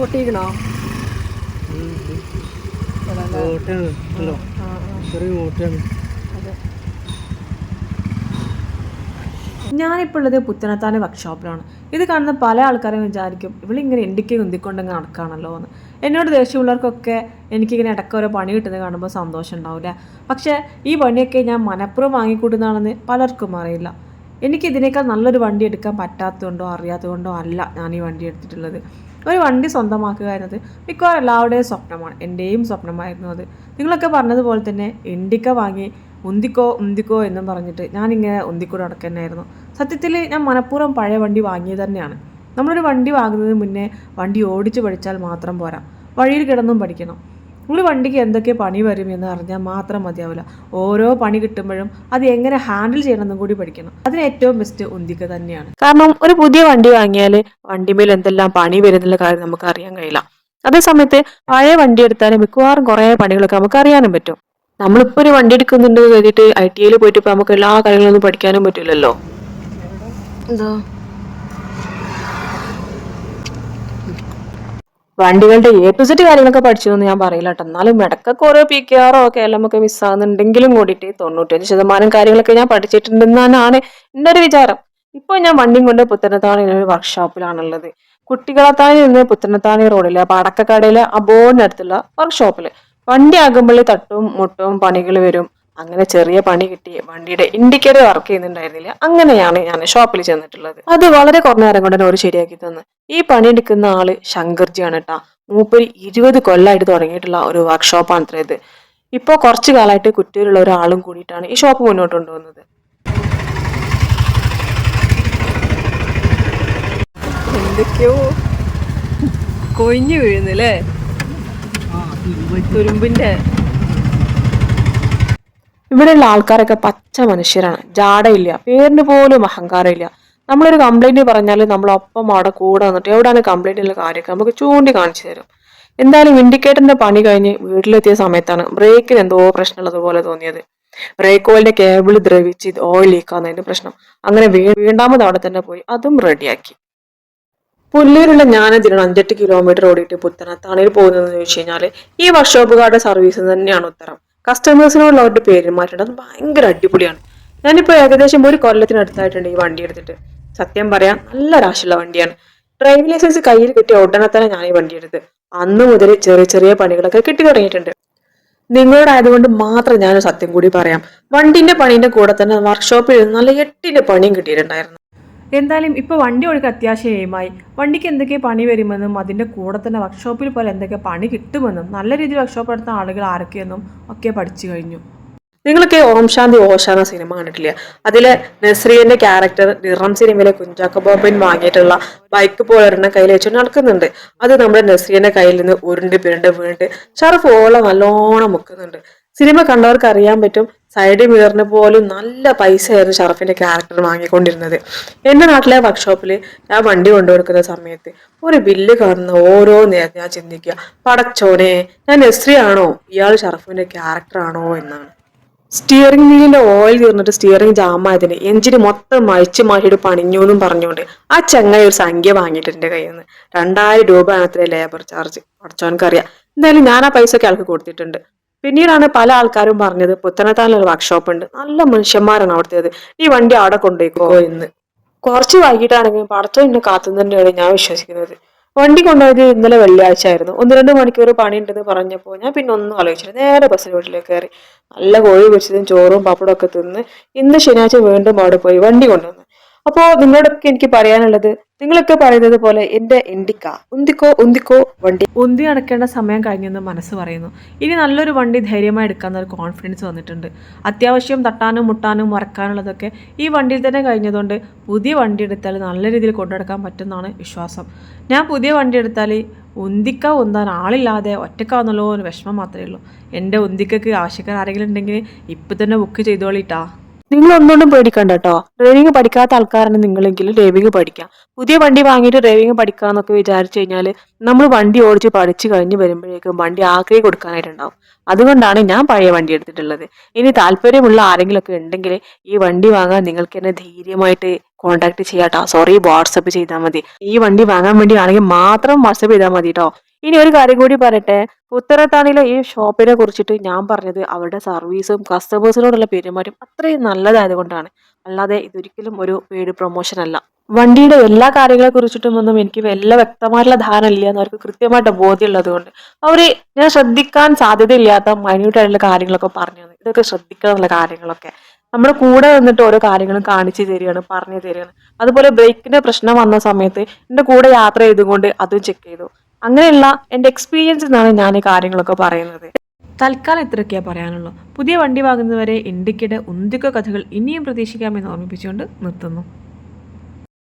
പൊട്ടിക്കണോ ഉണ്ടോ ചെറിയ ഞാനിപ്പോൾ ഉള്ളത് പുത്തനത്താന വർക്ക്ഷോപ്പിലാണ് ഇത് കാണുന്ന പല ആൾക്കാരും വിചാരിക്കും ഇവളിങ്ങനെ എന്തൊക്കെ ഉന്തിക്കൊണ്ടങ്ങ് നടക്കുകയാണല്ലോ എന്ന്. എന്നോട് ദേഷ്യമുള്ളവർക്കൊക്കെ എനിക്കിങ്ങനെ ഇടയ്ക്ക് ഓരോ പണി കിട്ടുന്നത് കാണുമ്പോൾ സന്തോഷം ഉണ്ടാവില്ല? പക്ഷേ ഈ പണിയൊക്കെ ഞാൻ മനഃപൂർവം വാങ്ങിക്കൂട്ടുന്നതാണെന്ന് പലർക്കും അറിയില്ല. എനിക്കിതിനേക്കാൾ നല്ലൊരു വണ്ടി എടുക്കാൻ പറ്റാത്തതുകൊണ്ടോ അറിയാത്തതുകൊണ്ടോ അല്ല ഞാൻ ഈ വണ്ടി എടുത്തിട്ടുള്ളത്. ഒരു വണ്ടി സ്വന്തമാക്കുക എന്നത് മിക്കവാറും എല്ലാവരുടെയും സ്വപ്നമാണ് എന്റെയും സ്വപ്നമായിരുന്നു അത്. നിങ്ങളൊക്കെ പറഞ്ഞതുപോലെ തന്നെ ഇൻഡിക്ക വാങ്ങി ഉന്തിക്കോ ഉന്തിക്കോ എന്നും പറഞ്ഞിട്ട് ഞാനിങ്ങനെ ഉന്തിക്കൂടെ അടക്കന്നെയായിരുന്നു സത്യത്തിൽ ഞാൻ മനഃപൂർവം പഴയ വണ്ടി വാങ്ങിയത് തന്നെയാണ്. നമ്മളൊരു വണ്ടി വാങ്ങുന്നതിന് മുന്നേ വണ്ടി ഓടിച്ചു പഠിച്ചാൽ മാത്രം പോരാ. വഴിയിൽ കിടന്നും പഠിക്കണം. ഒരു വണ്ടിക്ക് എന്തൊക്കെ പണി വരും എന്ന് അറിഞ്ഞാൽ മാത്രം മതിയാവില്ല. ഓരോ പണി കിട്ടുമ്പോഴും അത് എങ്ങനെ ഹാൻഡിൽ ചെയ്യണമെന്നും കൂടി പഠിക്കണം. അതിന് ഏറ്റവും ബെസ്റ്റ് ഉന്തിക്ക തന്നെയാണ്. കാരണം ഒരു പുതിയ വണ്ടി വാങ്ങിയാൽ വണ്ടിമേൽ എന്തെല്ലാം പണി വരുന്നുള്ള കാര്യം നമുക്ക് അറിയാൻ കഴിയില്ല. അതേസമയത്ത് പഴയ വണ്ടി എടുത്താൽ മിക്കവാറും കുറേ പണികളൊക്കെ നമുക്ക് അറിയാനും പറ്റും. നമ്മളിപ്പോൾ ഒരു വണ്ടി എടുക്കുന്നുണ്ട് കരുതിയിട്ട് ഐ ടി ഐയിൽ പോയിട്ട് ഇപ്പോൾ നമുക്ക് എല്ലാ കാര്യങ്ങളൊന്നും പഠിക്കാനും പറ്റില്ലല്ലോ. എന്താ? വണ്ടികളുടെ എ ടു സെറ്റ് കാര്യങ്ങളൊക്കെ പഠിച്ചതെന്ന് ഞാൻ പറയില്ല കേട്ടോ എന്നാലും ഇടക്കൊക്കെ ഓരോ പി കെ ആറോ ഒക്കെ എല്ലാം ഒക്കെ മിസ്സാകുന്നുണ്ടെങ്കിലും കൂടിയിട്ട് തൊണ്ണൂറ്റഞ്ച് ശതമാനം കാര്യങ്ങളൊക്കെ ഞാൻ പഠിച്ചിട്ടുണ്ടെന്നാണ് എന്റെ ഒരു വിചാരം. ഇപ്പോൾ ഞാൻ വണ്ടിയും കൊണ്ട് പുത്തനത്താണി ഒരു വർക്ക്ഷോപ്പിലാണുള്ളത് കുട്ടികളത്താണി നിന്ന് പുത്തനത്താണി റോഡിലെ പടക്കക്കടയിലെ അബോർഡിനടുത്തുള്ള വർക്ക്ഷോപ്പിൽ വണ്ടി ആകുമ്പോൾ തട്ടും മുട്ടും പണികൾ വരും. അങ്ങനെ ചെറിയ പണി കിട്ടി വണ്ടിയുടെ ഇൻഡിക്കേറ്റർ വർക്ക് ചെയ്യുന്നുണ്ടായിരുന്നില്ല. അങ്ങനെയാണ് ഞാൻ ഷോപ്പിൽ ചെന്നിട്ടുള്ളത്. അത് വളരെ കുറഞ്ഞ നേരം കൊണ്ട് ഒരു ശരിയാക്കി തന്നു. ഈ പണി എടുക്കുന്ന ആൾ ശങ്കർജിയാണ് കേട്ടാ മൂപ്പര് ഇരുപത് കൊല്ലമായിട്ട് തുടങ്ങിയിട്ടുള്ള ഒരു വർക്ക്ഷോപ്പാണ് ഇത്. ഇപ്പോൾ കുറച്ചു കാലമായിട്ട് കുറ്റൂരുള്ള ഒരാളും കൂടിയിട്ടാണ് ഈ ഷോപ്പ് മുന്നോട്ട് കൊണ്ടുവന്നത് എന്തൊക്കെയോ കൊഴിഞ്ഞു വീഴുന്നില്ലേ? തുരുമ്പിന്റെ ഇവിടെയുള്ള ആൾക്കാരൊക്കെ പച്ച മനുഷ്യരാണ്. ജാടയില്ല പേരിന് പോലും അഹങ്കാരമില്ല. നമ്മളൊരു കംപ്ലൈന്റ് പറഞ്ഞാൽ നമ്മളൊപ്പം അവിടെ കൂടെ വന്നിട്ട് എവിടെയാണ് കംപ്ലൈന്റിലുള്ള കാര്യമൊക്കെ നമുക്ക് ചൂണ്ടി കാണിച്ചു തരും. എന്തായാലും ഇൻഡിക്കേറ്ററിന്റെ പണി കഴിഞ്ഞ് വീട്ടിലെത്തിയ സമയത്താണ് ബ്രേക്കിന് എന്തോ പ്രശ്നമുള്ളതുപോലെ തോന്നിയത്. ബ്രേക്ക് ഓയിലിന്റെ കേബിൾ ദ്രവിച്ച് ഓയിൽ ലീക്കാന്നതിന്റെ പ്രശ്നം. അങ്ങനെ വീണ്ടാമത് അവിടെ തന്നെ പോയി. അതും റെഡിയാക്കി പുല്ലൂരുള്ള ഞാനതിനാണ് അഞ്ചെട്ട് കിലോമീറ്റർ ഓടിയിട്ട് പുത്തനത്താണിയിൽ പോകുന്നതെന്ന് ചോദിച്ചു കഴിഞ്ഞാൽ ഈ വർക്ക്ഷോപ്പുകാരുടെ സർവീസ് തന്നെയാണ് ഉത്തരം. കസ്റ്റമേഴ്സിനോടുള്ള അവരുടെ പെരുമാറ്റം അത് ഭയങ്കര അടിപൊളിയാണ്. ഞാനിപ്പോൾ ഏകദേശം ഒരു കൊല്ലത്തിനടുത്തായിട്ടുണ്ട് ഈ വണ്ടി എടുത്തിട്ട്. സത്യം പറയാം നല്ല രാശിയുള്ള വണ്ടിയാണ്. ഡ്രൈവിംഗ് ലൈസൻസ് കയ്യിൽ കിട്ടിയ ഉടനെ തന്നെ ഞാൻ ഈ വണ്ടി എടുത്ത്. അന്ന് മുതൽ ചെറിയ ചെറിയ പണികളൊക്കെ കിട്ടി തുടങ്ങിയിട്ടുണ്ട്. നിങ്ങളോടായതുകൊണ്ട് മാത്രം ഞാൻ സത്യം കൂടി പറയാം. വണ്ടിന്റെ പണീന്റെ കൂടെ തന്നെ വർക്ക്ഷോപ്പിൽ നല്ല എട്ടിന്റെ പണിയും കിട്ടിയിട്ടുണ്ടായിരുന്നു. എന്തായാലും ഇപ്പോൾ വണ്ടി ഒഴുക്ക് അത്യാവശ്യമായി. വണ്ടിക്ക് എന്തൊക്കെ പണി വരുമെന്നും അതിന്റെ കൂടെ തന്നെ വർക്ക്ഷോപ്പിൽ പോലെ എന്തൊക്കെ പണി കിട്ടുമെന്നും നല്ല രീതിയിൽ വർക്ക്ഷോപ്പ് നടത്തുന്ന ആളുകൾ ആരൊക്കെയെന്നും ഒക്കെ പഠിച്ചു കഴിഞ്ഞു. നിങ്ങളൊക്കെ ഓം ശാന്തി ഓശാന സിനിമ കണ്ടിട്ടില്ല? അതിലെ നസ്രീന്റെ ക്യാരക്ടർ നിറം സിനിമയിലെ കുഞ്ചാക്ക ബോബൻ വാങ്ങിയിട്ടുള്ള ബൈക്ക് പോലൊരെണ്ണം കയ്യിൽ വെച്ച് നടക്കുന്നുണ്ട്. അത് നമ്മുടെ നസ്രീന്റെ കയ്യിൽ നിന്ന് ഉരുണ്ട് പിരണ്ട് വീണിട്ട് ഷറഫ് നല്ലോണം മുക്കുന്നുണ്ട്. സിനിമ കണ്ടവർക്ക് അറിയാൻ പറ്റും സൈഡ് മിററിന് പോലും നല്ല പൈസയായിരുന്നു ഷറഫിന്റെ ക്യാരക്ടർ വാങ്ങിക്കൊണ്ടിരുന്നത്. എന്റെ നാട്ടിലെ വർക്ക്ഷോപ്പിൽ ഞാൻ വണ്ടി കൊണ്ടുകൊടുക്കുന്ന സമയത്ത് ഒരു ബില്ല് കാണുന്ന ഓരോ നേരം ഞാൻ ചിന്തിക്കുക പടച്ചോനെ ഞാൻ എസ്ത്രീ ആണോ? ഇയാൾ ഷറഫിന്റെ ക്യാരക്ടർ ആണോ? എന്നാണ്. സ്റ്റിയറിംഗ് വീലിന്റെ ഓയിൽ തീർന്നിട്ട് സ്റ്റിയറിംഗ് ജാമായതിന് എഞ്ചിന് മൊത്തം മഴിച്ച് മാറ്റിയിട്ട് പണിഞ്ഞു എന്നും പറഞ്ഞുകൊണ്ട് ആ ചങ്ങായി ഒരു സംഖ്യ വാങ്ങിയിട്ട് എന്റെ കയ്യിൽ നിന്ന്. രണ്ടായിരം രൂപയാണ് അത്ര ലേബർ ചാർജ് പടച്ചോനക്കറിയാം എന്തായാലും ഞാൻ ആ പൈസ ഒക്കെ ആൾക്ക് കൊടുത്തിട്ടുണ്ട്. പിന്നീടാണ് പല ആൾക്കാരും പറഞ്ഞത് പുത്തനത്താനുള്ള വർക്ക്ഷോപ്പ് ഉണ്ട്. നല്ല മനുഷ്യന്മാരാണ് അവിടുത്തേത് ഈ വണ്ടി അവിടെ കൊണ്ടുപോയിക്കോ എന്ന്. കുറച്ച് വൈകിട്ടാണെങ്കിലും പടത്തം എന്നെ കാത്തുന്നതിനാണ് ഞാൻ വിശ്വസിക്കുന്നത്. വണ്ടി കൊണ്ടുപോയത് ഇന്നലെ വെള്ളിയാഴ്ച ആയിരുന്നു. ഒന്ന് രണ്ട് മണിക്കൂർ പണിയുണ്ടെന്ന് പറഞ്ഞപ്പോൾ ഞാൻ പിന്നെ ഒന്നും ആലോചിച്ചില്ല. നേരെ ബസ്സിൽ വീട്ടിലേക്ക് കയറി. നല്ല കോഴി പൊരിച്ചതും ചോറും പപ്പടമൊക്കെ തിന്ന് ഇന്ന് ശനിയാഴ്ച വീണ്ടും അവിടെ പോയി വണ്ടി കൊണ്ടുവന്നു. അപ്പോൾ നിങ്ങളോടൊക്കെ എനിക്ക് പറയാനുള്ളത് നിങ്ങളൊക്കെ പറയുന്നത് പോലെ എന്റെ ഇണ്ടിക്ക ഉന്തിക്കോ ഉന്തിക്കോ വണ്ടി. ഉന്തി അടക്കേണ്ട സമയം കഴിഞ്ഞെന്ന് മനസ്സ് പറയുന്നു. ഇനി നല്ലൊരു വണ്ടി ധൈര്യമായി എടുക്കാൻ ഒരു കോൺഫിഡൻസ് വന്നിട്ടുണ്ട്. അത്യാവശ്യം തട്ടാനും മുട്ടാനും മറക്കാനുള്ളതൊക്കെ ഈ വണ്ടിയിൽ തന്നെ കഴിഞ്ഞതുകൊണ്ട് പുതിയ വണ്ടി എടുത്താൽ നല്ല രീതിയിൽ കൊണ്ടുനടക്കാൻ പറ്റുമെന്നാണ് വിശ്വാസം. ഞാൻ പുതിയ വണ്ടി എടുത്താൽ ഉന്തിക്ക ഉന്താൻ ആളില്ലാതെ ഒറ്റക്കാവുന്നല്ലോ ഒരു വിഷമം മാത്രമേ ഉള്ളൂ. എന്റെ ഉന്തിക്കക്ക് ആവശ്യക്കാർ ആരെങ്കിലും ഉണ്ടെങ്കിൽ ഇപ്പം തന്നെ ബുക്ക് ചെയ്തോളിട്ടാ. നിങ്ങൾ ഒന്നുകൊണ്ടും പേടിക്കണ്ട കേട്ടോ ഡ്രൈവിംഗ് പഠിക്കാത്ത ആൾക്കാരാണ് നിങ്ങളെങ്കിലും ഡ്രൈവിംഗ് പഠിക്കാം. പുതിയ വണ്ടി വാങ്ങിയിട്ട് ഡ്രൈവിംഗ് പഠിക്കാന്നൊക്കെ വിചാരിച്ചു കഴിഞ്ഞാൽ നമ്മൾ വണ്ടി ഓടിച്ച് പഠിച്ചു കഴിഞ്ഞ് വരുമ്പോഴേക്കും വണ്ടി ആഗ്രഹം കൊടുക്കാനായിട്ടുണ്ടാവും. അതുകൊണ്ടാണ് ഞാൻ പഴയ വണ്ടി എടുത്തിട്ടുള്ളത്. ഇനി താല്പര്യമുള്ള ആരെങ്കിലും ഒക്കെ ഉണ്ടെങ്കിൽ ഈ വണ്ടി വാങ്ങാൻ നിങ്ങൾക്ക് എന്നെ ധൈര്യമായിട്ട് കോൺടാക്ട് ചെയ്യാം കേട്ടോ സോറി വാട്സപ്പ് ചെയ്താൽ മതി. ഈ വണ്ടി വാങ്ങാൻ വേണ്ടി ആണെങ്കിൽ മാത്രം വാട്സപ്പ് ചെയ്താൽ മതി കേട്ടോ ഇനി ഒരു കാര്യം കൂടി പറയട്ടെ. ഉത്തരത്താണിയിലെ ഈ ഷോപ്പിനെ കുറിച്ചിട്ട് ഞാൻ പറഞ്ഞത് അവരുടെ സർവീസും കസ്റ്റമേഴ്സിനോടുള്ള പെരുമാറ്റം അത്രയും നല്ലതായതുകൊണ്ടാണ് അല്ലാതെ ഇതൊരിക്കലും ഒരു പെയ്ഡ് പ്രൊമോഷൻ അല്ല. വണ്ടിയുടെ എല്ലാ കാര്യങ്ങളെ കുറിച്ചിട്ടും ഒന്നും എനിക്ക് വല്ല വ്യക്തമായിട്ടുള്ള ധാരണ ഇല്ല എന്ന് അവർക്ക് കൃത്യമായിട്ട് ബോധ്യമുള്ളത് കൊണ്ട്. അവർ ഞാൻ ശ്രദ്ധിക്കാൻ സാധ്യതയില്ലാത്ത മൈന്യൂട്ടായിട്ടുള്ള കാര്യങ്ങളൊക്കെ പറഞ്ഞു ഇതൊക്കെ ശ്രദ്ധിക്കണം എന്നുള്ള കാര്യങ്ങളൊക്കെ. നമ്മുടെ കൂടെ നിന്നിട്ട് ഓരോ കാര്യങ്ങളും കാണിച്ചു തരികയാണ് പറഞ്ഞു തരികയാണ്. അതുപോലെ ബ്രേക്കിന്റെ പ്രശ്നം വന്ന സമയത്ത് എന്റെ കൂടെ യാത്ര ചെയ്തുകൊണ്ട് അതും ചെക്ക് ചെയ്തു. അങ്ങനെയുള്ള എന്റെ എക്സ്പീരിയൻസ് എന്നാണ് ഞാൻ ഈ കാര്യങ്ങളൊക്കെ പറയുന്നത്. തൽക്കാലം ഇത്രയൊക്കെയാ പറയാനുള്ളൂ. പുതിയ വണ്ടി വാങ്ങുന്നവരെ ഇന്ത്യക്കിടെ ഉന്തിക്ക കഥകൾ ഇനിയും പ്രതീക്ഷിക്കാമെന്ന് ഓർമ്മിപ്പിച്ചുകൊണ്ട് നിർത്തുന്നു.